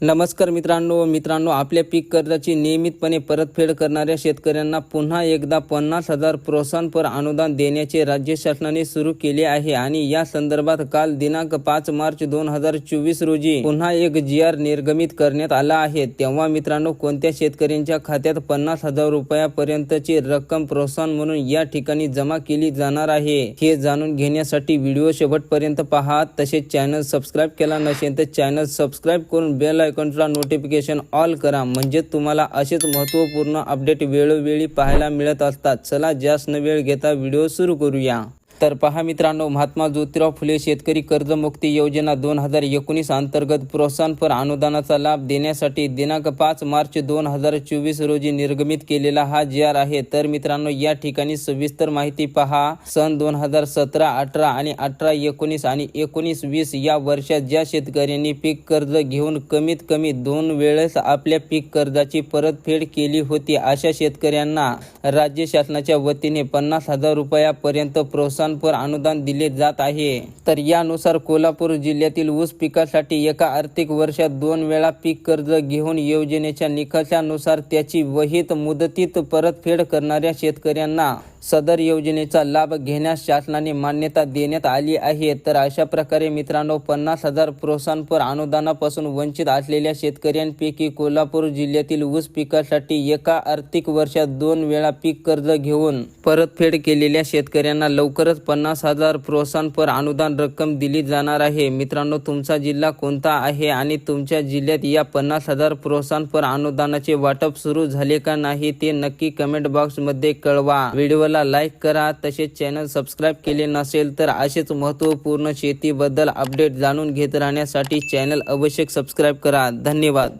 नमस्कार मित्रांनो मित्रांनो आपल्या पीक कर्जाची नियमितपणे परतफेड करणाऱ्या शेतकऱ्यांना पुन्हा एकदा पन्नास हजार प्रोत्साहनपर अनुदान देण्याचे राज्य शासनाने सुरू केले आहे आणि या संदर्भात काल दिनांक पाच मार्च दोन हजार चोवीस रोजी पुन्हा एक जी आर निर्गमित करण्यात आला आहे. तेव्हा मित्रांनो कोणत्या शेतकऱ्यांच्या खात्यात पन्नास हजार रुपयापर्यंतची रक्कम प्रोत्साहन म्हणून या ठिकाणी जमा केली जाणार आहे हे जाणून घेण्यासाठी व्हिडिओ शेवटपर्यंत पहा. तसेच चॅनल सबस्क्राईब केला नसेल तर चॅनल सबस्क्राईब करून बेल आयकॉनला नोटिफिकेशन ऑल करा. म्हणजे तुम्हाला असेच महत्त्वपूर्ण अपडेट वेळोवेळी पाहायला मिळत असतात. चला जास्त न वेळ घेता व्हिडिओ सुरू करूया. तर पहा मित्रांनो महात्मा ज्योतिराव फुले शेतकरी कर्जमुक्ती योजना दोन हजार एकोणीस अंतर्गत प्रोत्साहनपर अनुदानाचा लाभ देण्यासाठी दिनांक पाच मार्च दोन हजार चोवीस रोजी निर्गमित केलेला हा जी आर आहे. तर मित्रांनो या ठिकाणी सविस्तर माहिती पहा. सन दोन हजार सतरा अठरा आणि अठरा एकोणीस आणि एकोणीस वीस या वर्षात ज्या शेतकऱ्यांनी पीक कर्ज घेऊन कमीत कमी दोन वेळेस आपल्या पीक कर्जाची परतफेड केली होती अशा शेतकऱ्यांना राज्य शासनाच्या वतीने पन्नास हजार रुपयापर्यंत प्रोत्साहन प्रोत्साहनपर अनुदान दिले जात आहे. तर यानुसार कोल्हापूर जिल्ह्यातील ऊस पिकासाठी एका आर्थिक वर्षात दोन वेळा पीक कर्ज घेऊन योजनेच्या निकषानुसार त्याची वहीत मुदतीत परतफेड करणाऱ्या शेतकऱ्यांना सदर योजनेचा लाभ घेण्यास शासनाने मान्यता देण्यात आली आहे. तर अशा प्रकारे मित्रांनो पन्नास हजार प्रोत्साहनपर अनुदानापासून वंचित असलेल्या शेतकऱ्यांपैकी कोल्हापूर जिल्ह्यातील ऊस पिकासाठी एका आर्थिक वर्षात दोन वेळा पीक कर्ज घेऊन परतफेड केलेल्या शेतकऱ्यांना लवकरच पन्नास हजार प्रोत्साहनपर अनुदान रक्कम दिली जाणार आहे. मित्रांनो तुमचा जिल्हा कोणता आहे आणि तुमच्या जिल्ह्यात या पन्नास हजार प्रोत्साहनपर अनुदानाचे वाटप सुरू झाले का नाही ते नक्की कमेंट बॉक्समध्ये कळवा. व्हिडिओला लाईक करा. तसेच चॅनल सबस्क्राईब केले नसेल तर असेच महत्त्वपूर्ण शेतीबद्दल अपडेट जाणून घेत राहण्यासाठी चॅनल अवश्य सबस्क्राईब करा. धन्यवाद.